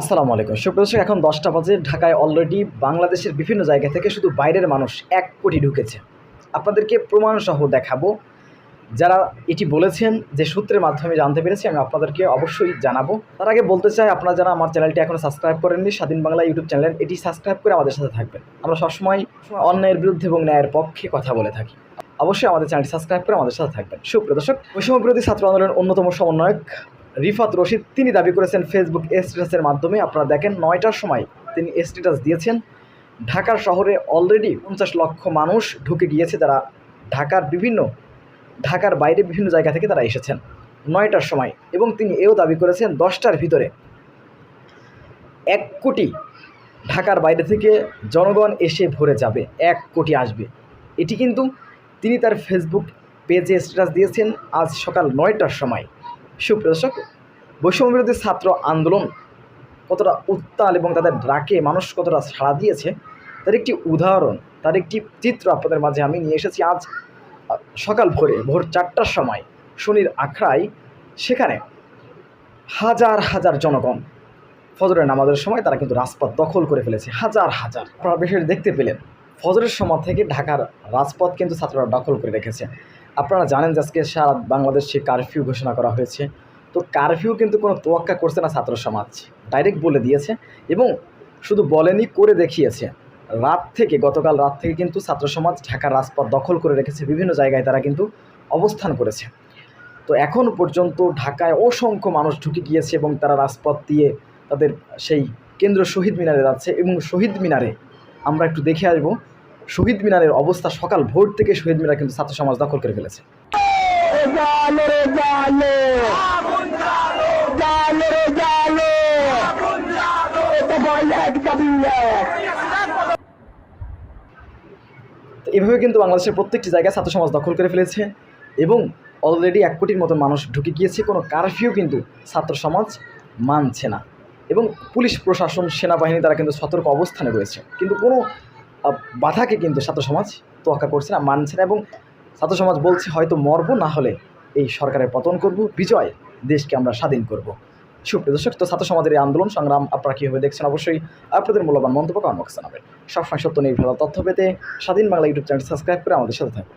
আসসালামু আলাইকুম। সুপ্রদর্শক এখন দশটা বাজে। ঢাকায় অলরেডি বাংলাদেশের বিভিন্ন জায়গা থেকে শুধু বাইরের মানুষ এক কোটি ঢুকেছে। আপনাদেরকে প্রমাণসহ দেখাবো। যারা এটি বলেছেন যে সূত্রের মাধ্যমে জানতে পেরেছি, আমি আপনাদেরকে অবশ্যই জানাব। তার আগে বলতে চাই, আপনারা যারা আমার চ্যানেলটি এখনও সাবস্ক্রাইব করেননি, স্বাধীন বাংলা ইউটিউব চ্যানেল, এটি সাবস্ক্রাইব করে আমাদের সাথে থাকবেন। আমরা সবসময় অন্যায়ের বিরুদ্ধে এবং ন্যায়ের পক্ষে কথা বলে থাকি। অবশ্যই আমাদের চ্যানেলটি সাবস্ক্রাইব করে আমাদের সাথে থাকবেন। সুপ্রদর্শক বৈষম্য বিরোধী ছাত্র আন্দোলনের অন্যতম সমন্বয়ক রিফাত রশিদ, তিনি দাবি করেছেন ফেসবুক স্ট্যাটাসের মাধ্যমে। আপনারা দেখেন, নয়টার সময় তিনি স্ট্যাটাস দিয়েছেন। ঢাকার শহরে অলরেডি পঞ্চাশ লক্ষ মানুষ ঢুকে গিয়েছে। যারা ঢাকার বিভিন্ন, ঢাকার বাইরে বিভিন্ন জায়গা থেকে তারা এসেছেন নয়টার সময়। এবং তিনি এও দাবি করেছেন, দশটার ভিতরে এক কোটি ঢাকার বাইরে থেকে জনগণ এসে ভরে যাবে, এক কোটি আসবে। এটি কিন্তু তিনি তার ফেসবুক পেজে স্ট্যাটাস দিয়েছেন আজ সকাল নয়টার সময়। সুপ্রদর্শক বৈষম্যবিরোধী ছাত্র আন্দোলন কতটা উত্তাল এবং তাদের ডাকে মানুষ কতটা সাড়া দিয়েছে, তার একটি উদাহরণ, তার একটি চিত্র আপনাদের মাঝে আমি নিয়ে এসেছি আজ, সকাল ভোরে, ভোর চারটার সময় শনির আখড়ায় সেখানে হাজার হাজার জনগণ ফজরের নামাজের সময় তারা কিন্তু রাজপথ দখল করে ফেলেছে, হাজার হাজার আপনারা দেখতে পেলেন, ফজরের সময় থেকে ঢাকার রাজপথ কিন্তু ছাত্ররা দখল করে রেখেছে। আপনারা জানেন যে আজকে সারা বাংলাদেশে কারফিউ ঘোষণা করা হয়েছে। তো কারফিউ কিন্তু কোনো তোয়াক্কা করছে না ছাত্র সমাজ। ডাইরেক্ট বলে দিয়েছে এবং শুধু বলেনি, করে দেখিয়েছে। রাত থেকে, গতকাল রাত থেকে কিন্তু ছাত্র সমাজ ঢাকার রাজপথ দখল করে রেখেছে। বিভিন্ন জায়গায় তারা কিন্তু অবস্থান করেছে। তো এখন পর্যন্ত ঢাকায় অসংখ্য মানুষ ঢুকে গিয়েছে এবং তারা রাজপথ দিয়ে তাদের সেই কেন্দ্র শহীদ মিনারে যাচ্ছে এবং শহীদ মিনারে আমরা একটু দেখে আসব। শহীদ মিনারের অবস্থা সকাল ভোর থেকে শহীদ মিনার কিন্তু ছাত্র সমাজ দখল করে ফেলেছে। এভাবে কিন্তু বাংলাদেশের প্রত্যেকটি জায়গায় ছাত্র সমাজ দখল করে ফেলেছে এবং অলরেডি এক কোটির মতো মানুষ ঢুকে গিয়েছে, কোনো কারফিউ কিন্তু ছাত্র সমাজ মানছে না। এবং পুলিশ, প্রশাসন, সেনাবাহিনী তারা কিন্তু সতর্ক অবস্থানে রয়েছে। কিন্তু কোনো বাধাকে কিন্তু ছাত্র সমাজ তোয়াক্কা করছে না, মানছে না এবং ছাত্র সমাজ বলছে হয়তো মরব, না হলে এই সরকারের পতন করব, বিজয় দেশকে আমরা স্বাধীন করব। সুপ্রিয় দর্শক, তো ছাত্র সমাজের এই আন্দোলন সংগ্রাম আপনারা কীভাবে দেখছেন? অবশ্যই আপনাদের মূল্যবান মন্তব্য কর্মক জানাবেন। সবসময় সত্য নির্ভর তথ্য পেতে স্বাধীন বাংলা ইউটিউব চ্যানেল সাবস্ক্রাইব করে আমাদের সাথে থাকুন।